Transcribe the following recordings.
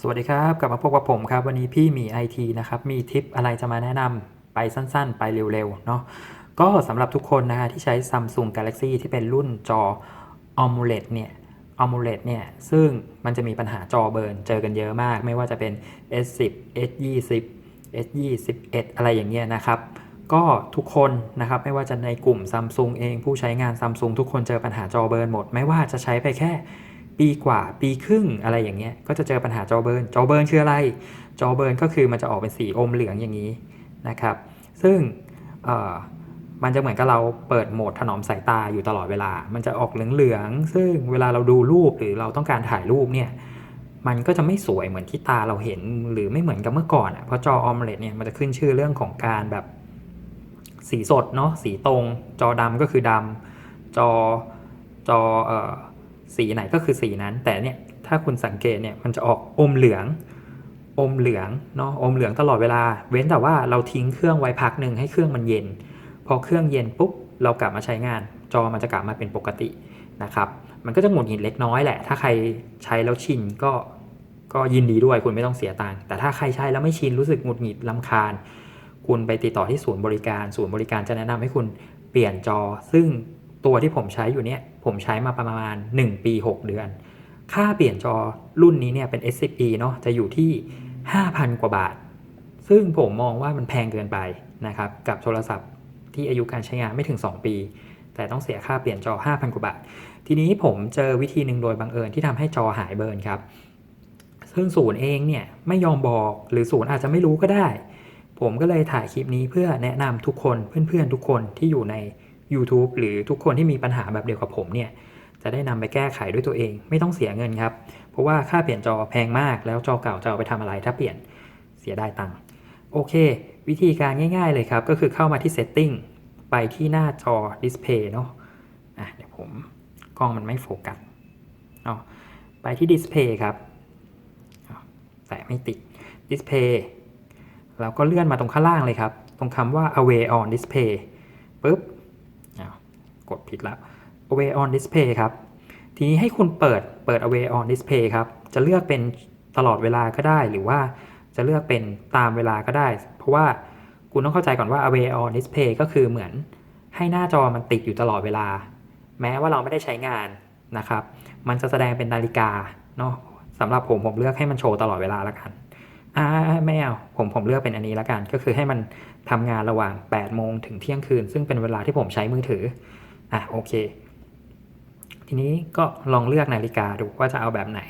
สวัสดีครับกลับมาพบกับผมครับ วันนี้พี่มีไอทีนะครับ มีทิปอะไรจะมาแนะนำไปสั้นๆ ไปเร็วๆเนาะก็สำหรับทุกคนนะฮะที่ใช้ Samsung Galaxy ที่เป็นรุ่นจอ AMOLED เนี่ย AMOLED เนี่ย ซึ่งมันจะมีปัญหาจอเบิร์นเจอกันเยอะมาก ไม่ว่าจะเป็น S10 S20 S21 อะไรอย่างเงี้ยนะครับก็ทุกคนนะครับไม่ว่าจะในกลุ่ม Samsung เองผู้ใช้งาน Samsung ทุกคนเจอปัญหาจอเบิร์นหมด ไม่ว่าจะใช้ไปแค่ ปีกว่าปีครึ่งอะไรอย่างเงี้ยก็จะเจอปัญหาจอเบิร์นจอเบิร์นคืออะไร จอเบิร์นก็คือมันจะออกเป็นสีอมเหลืองอย่างนี้นะครับ ซึ่งมันจะเหมือนกับเราเปิดโหมดถนอมสายตาอยู่ตลอดเวลา มันจะออกเหลืองๆ ซึ่งเวลาเราดูรูปหรือเราต้องการถ่ายรูปเนี่ย มันก็จะไม่สวยเหมือนที่ตาเราเห็นหรือไม่เหมือนกับเมื่อก่อนอะ เพราะจอออมเลดเนี่ยมันจะขึ้นชื่อเรื่องของการแบบสีสดเนาะ สีตรง จอดำก็คือดำจอจอเอ่อ สีไหนก็คือสีนั้น แต่เนี่ยถ้าคุณสังเกตเนี่ยมันจะออกอมเหลือง อมเหลืองเนาะอมเหลืองตลอดเวลา เว้นแต่ว่าเราทิ้งเครื่องไว้พักหนึ่งให้เครื่องมันเย็น พอเครื่องเย็นปุ๊บเรากลับมาใช้งาน จอมันจะกลับมาเป็นปกตินะครับมันก็จะหงุดหงิดเล็กน้อยแหละ ถ้าใครใช้แล้วชินก็ก็ยินดีด้วยคุณไม่ต้องเสียตังค์แต่ถ้าใครใช้แล้วไม่ชินรู้สึกหงุดหงิดลำคาญ คุณไปติดต่อที่ศูนย์บริการ ศูนย์บริการจะแนะนำให้คุณเปลี่ยนจอ ซึ่งตัวที่ผมใช้อยู่เนี่ย ผมใช้มาประมาณ 1 ปี 6 เดือน ค่าเปลี่ยนจอรุ่นนี้เนี่ยเป็น S10e เนาะจะอยู่ที่ 5,000 กว่าบาท ซึ่งผมมองว่ามันแพงเกินไปนะครับกับโทรศัพท์ที่อายุการใช้งานไม่ถึง 2 ปี แต่ต้องเสียค่าเปลี่ยนจอ 5,000 กว่าบาท ทีนี้ผมเจอวิธีหนึ่งโดยบังเอิญที่ทำให้จอหายเบิร์นครับซึ่งศูนย์เองเนี่ยไม่ยอมบอกหรือศูนย์อาจจะไม่รู้ก็ได้ ผมก็เลยถ่ายคลิปนี้เพื่อแนะนำทุกคนเพื่อนๆทุกคนที่อยู่ใน YouTube หรือทุกคนที่มีปัญหาแบบเดียวกับผมเนี่ยจะได้นำไปแก้ไขด้วยตัวเอง ไม่ต้องเสียเงินครับ เพราะว่าค่าเปลี่ยนจอแพงมาก แล้วจอเก่าจะเอาไปทำอะไรถ้าเปลี่ยนเสียได้ตังค์โอเค วิธีการง่าย ๆ เลยครับ ก็คือเข้ามาที่ Setting ไปที่หน้าจอ Display เนาะอะเดี๋ยวผมกล้องมันไม่โฟกัสเอาไปที่ Display ครับแต่ไม่ติด Display แล้วก็เลื่อนมาตรงข้างล่างเลยครับ ตรงคำว่า Away on Display ปุ๊บ กดผิดแล้ว Away on Display ครับ ทีนี้ให้คุณเปิดเปิด Away on Display ครับ จะเลือกเป็นตลอดเวลาก็ได้ หรือว่าจะเลือกเป็นตามเวลาก็ได้ เพราะว่าคุณต้องเข้าใจก่อนว่า Away on Display ก็คือเหมือนให้หน้าจอมันติดอยู่ตลอดเวลา แม้ว่าเราไม่ได้ใช้งานนะครับ มันจะแสดงเป็นนาฬิกาเนาะสำหรับผมผมเลือกให้มันโชว์ตลอดเวลาล้วกันอ่าไม่เอาผมผมเลือกเป็นอันนี้ล้วกัน ก็คือให้มันทำงานระหว่าง8โมงถึงเที่ยงคืน ซึ่งเป็นเวลาที่ผมใช้มือถือ อะโอเค ทีนี้ก็ลองเลือกนาฬิกาดูว่าจะเอาแบบไหน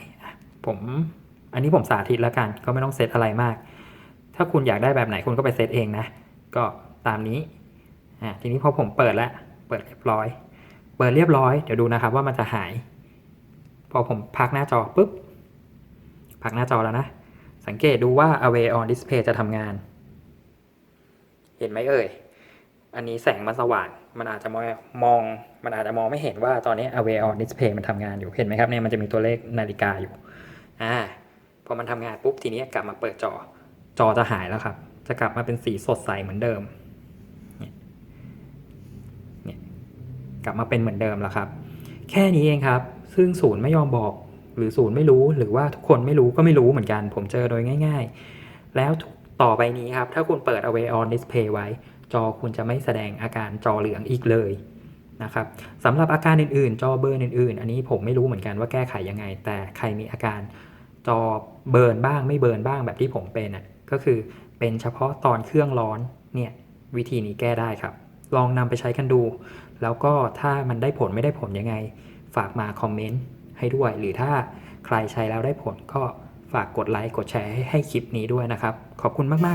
ผมอันนี้ผมสาธิตแล้วกัน ก็ไม่ต้องเซตอะไรมาก ถ้าคุณอยากได้แบบไหนคุณก็ไปเซตเองนะ ก็ตามนี้อะทีนี้พอผมเปิดแล้ว เปิดเรียบร้อย เปิดเรียบร้อย เดี๋ยวดูนะครับว่ามันจะหาย พอผมพักหน้าจอปุ๊บ พักหน้าจอแล้วนะ สังเกตดูว่า Away on Display จะทำงาน เห็นไหมเอ่ย อันนี้แสงมันสว่าง มันอาจจะมองมอง มันอาจจะมองไม่เห็นว่าตอนนี้ Away on Display มันทำงานอยู่ เห็นไหมครับเนี่ยมันจะมีตัวเลขนาฬิกาอยู่ อ่า พอมันทำงานปุ๊บทีนี้กลับมาเปิดจอ จอจะหายแล้วครับ จะกลับมาเป็นสีสดใสเหมือนเดิมเนี่ยเนี่ยกลับมาเป็นเหมือนเดิมแล้วครับ แค่นี้เองครับ ซึ่งศูนย์ไม่ยอมบอก หรือศูนย์ไม่รู้ หรือว่าทุกคนไม่รู้ก็ไม่รู้เหมือนกัน ผมเจอโดยง่าย ๆ แล้วต่อไปนี้ครับ ถ้าคุณเปิด Away on Display ไว้ จอคุณจะไม่แสดงอาการจอเหลืองอีกเลยนะครับสำหรับอาการอื่นๆ จอเบิร์นอื่นๆ อันนี้ผมไม่รู้เหมือนกันว่าแก้ไขยังไง แต่ใครมีอาการจอเบิร์นบ้างไม่เบิร์นบ้างแบบที่ผมเป็นอะก็คือเป็นเฉพาะตอนเครื่องร้อนเนี่ยวิธีนี้แก้ได้ครับ ลองนำไปใช้กันดู แล้วก็ถ้ามันได้ผลไม่ได้ผลยังไง ฝากมาคอมเมนต์ให้ด้วย หรือถ้าใครใช้แล้วได้ผลก็ฝากกดไลค์กดแชร์ให้ให้คลิปนี้ด้วยนะครับ ขอบคุณมากๆ